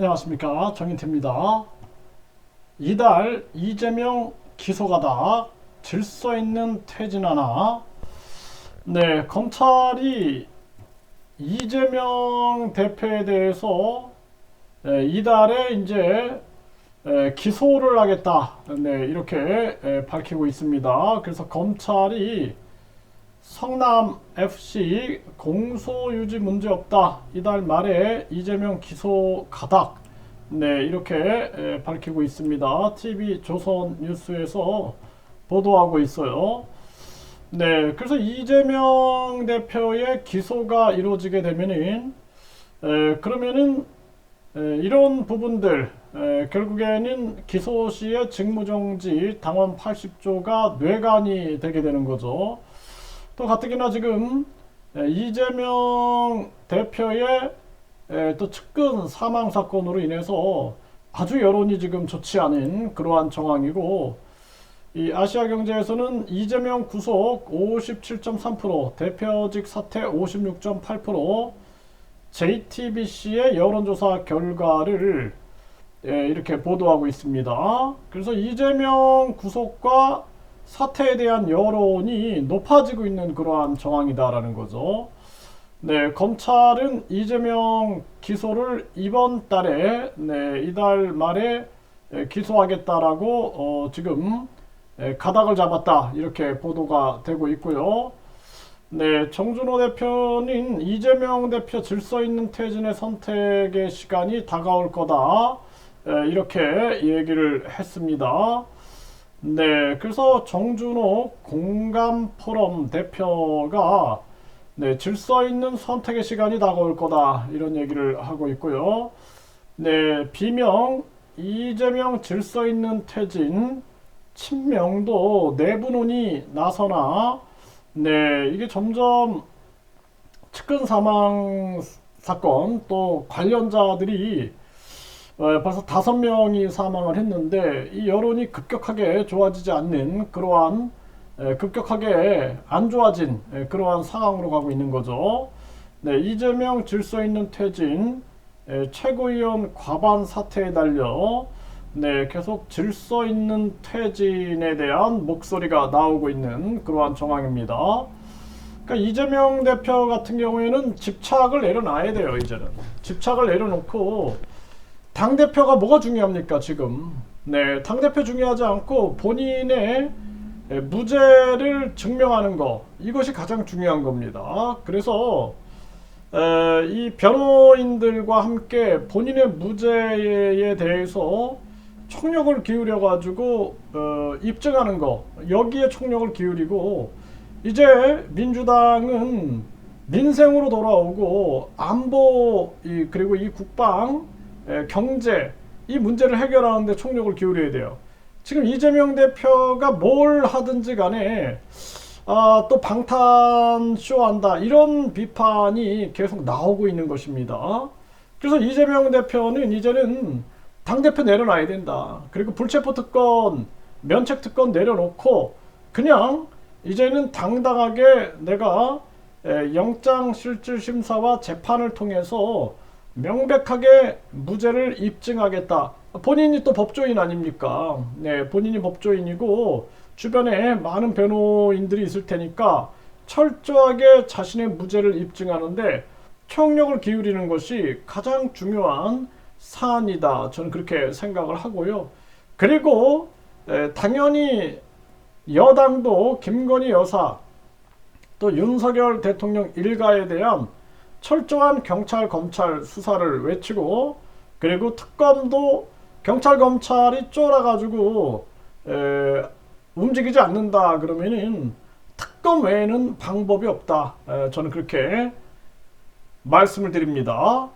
안녕하십니까 정인태입니다. 이달 이재명 기소가다 질서 있는 퇴진하나 네 검찰이 이재명 대표에 대해서 에, 이달에 이제 에, 기소를 하겠다 네 이렇게 에, 밝히고 있습니다. 그래서 검찰이 성남 FC 공소 유지 문제 없다. 이달 말에 이재명 기소 가닥. 네, 이렇게 에, 밝히고 있습니다. TV 조선 뉴스에서 보도하고 있어요. 네, 그래서 이재명 대표의 기소가 이루어지게 되면은 에, 그러면은 에, 이런 부분들 에, 결국에는 기소 시의 직무정지 당원 80조가 뇌관이 되게 되는 거죠. 또 가뜩이나 지금 에, 이재명 대표의 에, 또 측근 사망 사건으로 인해서 아주 여론이 지금 좋지 않은 그러한 정황이고 이 아시아 경제에서는 이재명 구속 57.3% 대표직 사퇴 56.8% JTBC의 여론조사 결과를 예, 이렇게 보도하고 있습니다. 그래서 이재명 구속과 사태에 대한 여론이 높아지고 있는 그러한 정황이다라는 거죠. 네, 검찰은 이재명 기소를 이번 달에 네, 이달 말에 에, 기소하겠다라고 어, 지금 에, 가닥을 잡았다 이렇게 보도가 되고 있고요. 네, 정준호 대표는 이재명 대표 질서 있는 퇴진의 선택의 시간이 다가올 거다 에, 이렇게 얘기를 했습니다. 네, 그래서 정준호 공감 포럼 대표가 네, 질서 있는 선택의 시간이 다가올 거다 이런 얘기를 하고 있고요. 네, 비명 이재명 질서 있는 퇴진 친명도 내부 논의 나서나 네, 이게 점점 측근 사망 사건 또 관련자들이 어, 벌써 다섯 명이 사망을 했는데 이 여론이 급격하게 좋아지지 않는 그러한 에, 급격하게 안 좋아진 에, 그러한 상황으로 가고 있는 거죠. 네, 이재명 질서 있는 퇴진 에, 최고위원 과반 사퇴에 달려 네, 계속 질서 있는 퇴진에 대한 목소리가 나오고 있는 그러한 정황입니다. 그러니까 이재명 대표 같은 경우에는 집착을 내려놔야 돼요, 이제는. 집착을 내려놓고 당 대표가 뭐가 중요합니까 지금? 네, 당 대표 중요하지 않고 본인의 에, 무죄를 증명하는 거 이것이 가장 중요한 겁니다. 그래서 에, 이 변호인들과 함께 본인의 무죄에 대해서 총력을 기울여 가지고 어, 입증하는 거 여기에 총력을 기울이고 이제 민주당은 민생으로 돌아오고 안보 이, 그리고 이 국방 에, 경제 이 문제를 해결하는데 총력을 기울여야 돼요. 지금 이재명 대표가 뭘 하든지 간에 아, 또 방탄 쇼 한다 이런 비판이 계속 나오고 있는 것입니다. 그래서 이재명 대표는 이제는 당대표 내려놔야 된다. 그리고 불체포 특권, 면책 특권 내려놓고 그냥 이제는 당당하게 내가 에, 영장 실질 심사와 재판을 통해서 명백하게 무죄를 입증하겠다. 본인이 또 법조인 아닙니까? 네, 본인이 법조인이고 주변에 많은 변호인들이 있을 테니까 철저하게 자신의 무죄를 입증하는데 총력을 기울이는 것이 가장 중요한 사안이다. 저는 그렇게 생각을 하고요. 그리고 에, 당연히 여당도 김건희 여사 또 윤석열 대통령 일가에 대한 철저한 경찰 검찰 수사를 외치고 그리고 특검도 경찰 검찰이 쫄아가지고 에, 움직이지 않는다 그러면은 특검 외에는 방법이 없다. 에, 저는 그렇게 말씀을 드립니다.